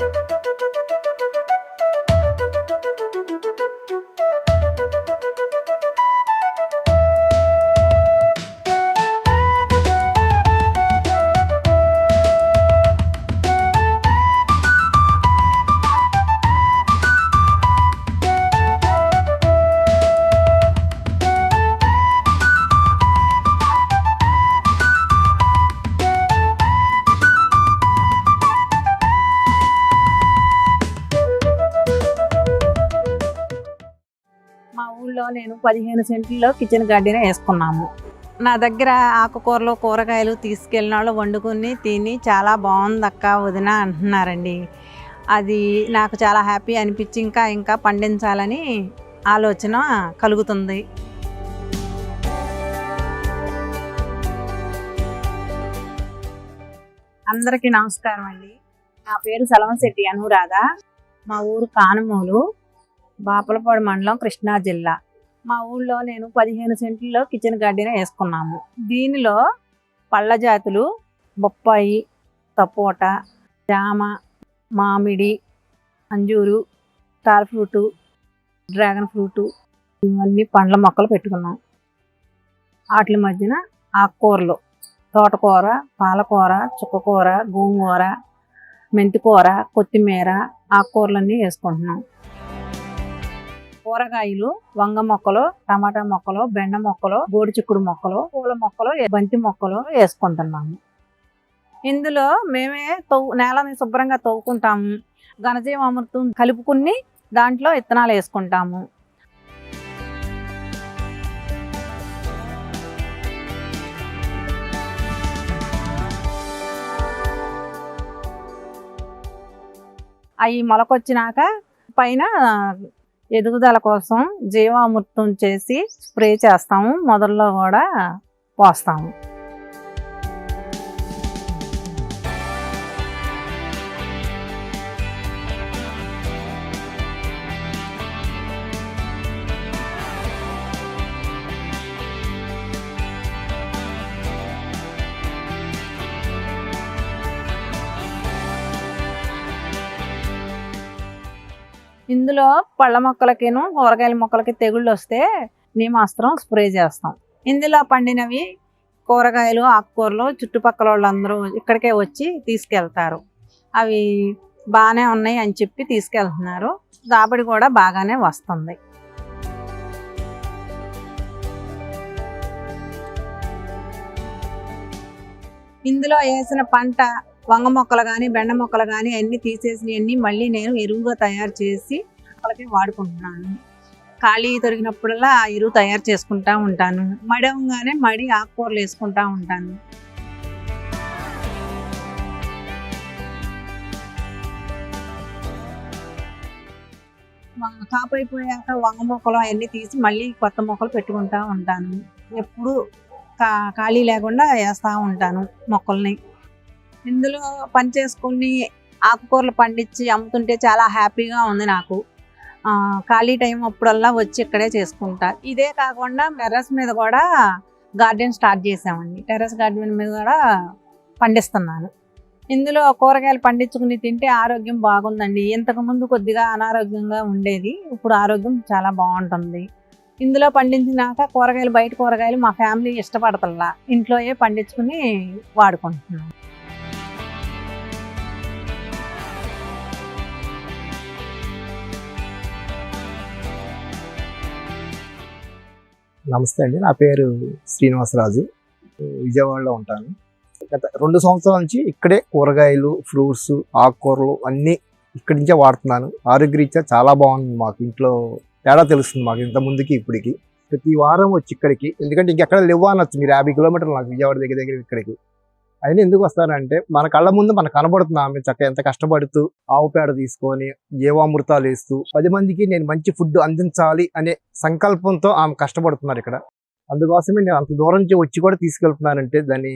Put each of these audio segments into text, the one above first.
మా ఊళ్ళో నేను పదిహేను సెంట్లలో కిచెన్ గార్డెన్ వేసుకున్నాము. నా దగ్గర ఆకుకూరలు కూరగాయలు తీసుకెళ్ళిన వాళ్ళు వండుకుని తిని చాలా బాగుంది అక్క వదిన అంటున్నారండి. అది నాకు చాలా హ్యాపీ అనిపించి ఇంకా ఇంకా పండించాలని ఆలోచన కలుగుతుంది. అందరికీ నమస్కారం అండి నా పేరు సలవంశెట్టి అనురాధ. మా ఊరు కానమూలు బాపలపాడు మండలం కృష్ణా జిల్లా. మా ఊళ్ళో నేను పదిహేను సెంట్లలో కిచెన్ గార్డెన్ వేసుకున్నాము. దీనిలో పళ్ళ జాతులు బొప్పాయి సపోట జామ మామిడి అంజూరు స్టార్ ఫ్రూటు డ్రాగన్ ఫ్రూటు ఇవన్నీ పండ్ల మొక్కలు పెట్టుకున్నాం. వాటి మధ్యన ఆకుకూరలు తోటకూర పాలకూర చుక్కకూర గోంగూర మెంతికూర కొత్తిమీర ఆకుకూరలన్నీ వేసుకుంటున్నాం. కూరగాయలు వంగ మొక్కలు టమాటా మొక్కలు బెండ మొక్కలు గోడి చిక్కుడు మొక్కలు పూల మొక్కలు బంతి మొక్కలు వేసుకుంటున్నాము. ఇందులో మేమే తవ్వు నేలని శుభ్రంగా తవ్వుకుంటాము. ఘనజీవామృతం కలుపుకుని దాంట్లో విత్తనాలు వేసుకుంటాము. అవి మొలకొచ్చినాక పైన ఎదుగుదల కోసం జీవామృతం చేసి స్ప్రే చేస్తాము. మొదల్లో కూడా పోస్తాము. ఇందులో పళ్ళ మొక్కలకిను కూరగాయల మొక్కలకి తెగుళ్ళు వస్తే నీమాస్త్రం స్ప్రే చేస్తాం. ఇందులో పండినవి కూరగాయలు ఆకుకూరలు చుట్టుపక్కల వాళ్ళందరూ ఇక్కడికే వచ్చి తీసుకెళ్తారు. అవి బాగానే ఉన్నాయి అని చెప్పి తీసుకెళ్తున్నారు. రాబడి కూడా బాగానే వస్తుంది. ఇందులో వేసిన పంట వంగ మొక్కలు కానీ బెండ మొక్కలు కానీ అన్నీ తీసేసినవన్నీ మళ్ళీ నేను ఎరువుగా తయారు చేసి మొక్కలకి వాడుకుంటున్నాను. ఖాళీ దొరికినప్పుడల్లా ఆ ఎరువు తయారు చేసుకుంటా ఉంటాను. మడవంగానే మడి ఆకుకూరలు వేసుకుంటా ఉంటాను. కాపు అయిపోయాక వంగ మొక్కలు అవన్నీ తీసి మళ్ళీ కొత్త మొక్కలు పెట్టుకుంటా ఉంటాను. ఎప్పుడు కా ఖాళీ లేకుండా వేస్తూ ఉంటాను మొక్కల్ని. ఇందులో పని చేసుకుని ఆకుకూరలు పండించి అమ్ముతుంటే చాలా హ్యాపీగా ఉంది నాకు. ఖాళీ టైం అప్పుడల్లా వచ్చి ఇక్కడే చేసుకుంటా. ఇదే కాకుండా టెర్రస్ మీద కూడా గార్డెన్ స్టార్ట్ చేసామండి టెర్రస్ గార్డెన్ మీద కూడా పండిస్తున్నాను. ఇందులో కూరగాయలు పండించుకుని తింటే ఆరోగ్యం బాగుందండి. ఇంతకుముందు కొద్దిగా అనారోగ్యంగా ఉండేది. ఇప్పుడు ఆరోగ్యం చాలా బాగుంటుంది. ఇందులో పండించినాక కూరగాయలు బయట కూరగాయలు మా ఫ్యామిలీ ఇష్టపడతల్లా. ఇంట్లోయే పండించుకుని వాడుకుంటున్నాం. నమస్తే అండి. నా పేరు శ్రీనివాసరాజు. విజయవాడలో ఉంటాను. గత రెండు సంవత్సరాల నుంచి ఇక్కడే కూరగాయలు ఫ్రూట్స్ ఆకుకూరలు అన్నీ ఇక్కడి నుంచే వాడుతున్నాను. ఆరోగ్యరీత్యా చాలా బాగుంది మాకు. ఇంట్లో తేడా తెలుస్తుంది మాకు ఇంత ముందుకి ఇప్పటికి. ప్రతి వారం వచ్చి ఇక్కడికి. ఎందుకంటే ఇంకెక్కడ లేవు అనొచ్చు మీరు యాభై కిలోమీటర్లు నాకు విజయవాడ దగ్గర దగ్గర ఇక్కడికి. అయినా ఎందుకు వస్తారంటే మన కళ్ళ ముందు మనకు కనబడుతుంది ఆమె చక్కగా ఎంత కష్టపడుతూ ఆవు పేడ తీసుకొని జీవామృతాలు వేస్తూ పది మందికి నేను మంచి ఫుడ్ అందించాలి అనే సంకల్పంతో ఆమె కష్టపడుతున్నారు ఇక్కడ. అందుకోసమే నేను అంత దూరం నుంచి వచ్చి కూడా తీసుకెళ్తున్నానంటే దాని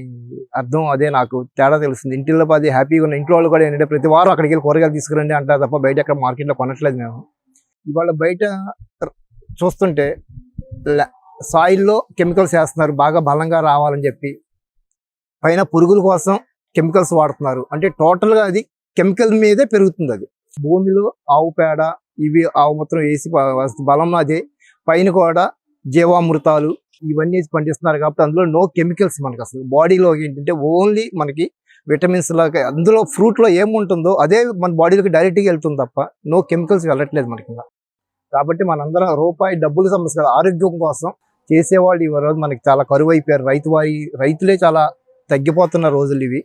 అర్థం అదే నాకు తేడా తెలుస్తుంది. ఇంటిలో పది హ్యాపీగా ఉన్న ఇంట్లో వాళ్ళు కూడా ఏంటంటే ప్రతి వారం అక్కడికి వెళ్ళి కూరగాయలు తీసుకురండి అంటారు తప్ప బయట అక్కడ మార్కెట్లో కొనట్లేదు మేము. ఇవాళ బయట చూస్తుంటే సాయిల్లో కెమికల్స్ వేస్తున్నారు బాగా బలంగా రావాలని చెప్పి. పైన పురుగుల కోసం కెమికల్స్ వాడుతున్నారు. అంటే టోటల్గా అది కెమికల్ మీదే పెరుగుతుంది అది. భూమిలో ఆవు పేడ ఇవి ఆవు మూత్రం వేసి బలం అదే. పైన కూడా జీవామృతాలు ఇవన్నీ పండిస్తున్నారు కాబట్టి అందులో నో కెమికల్స్ మనకి అసలు. బాడీలో ఏంటంటే ఓన్లీ మనకి విటమిన్స్ లాగా అందులో ఫ్రూట్లో ఏముంటుందో అదే మన బాడీలోకి డైరెక్ట్గా వెళ్తుంది తప్ప నో కెమికల్స్ వెళ్ళట్లేదు మనకి ఇంకా. కాబట్టి మనందరం రూపాయి డబ్బులు సమస్య ఆరోగ్యం కోసం చేసేవాళ్ళు ఈ రోజు మనకి చాలా కరువు అయిపోయారు. రైతు వారి రైతులే చాలా తగ్గిపోతున్న రోజులు ఇవి.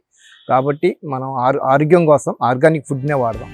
కాబట్టి మనం ఆరోగ్యం కోసం ఆర్గానిక్ ఫుడ్నే వాడదాం.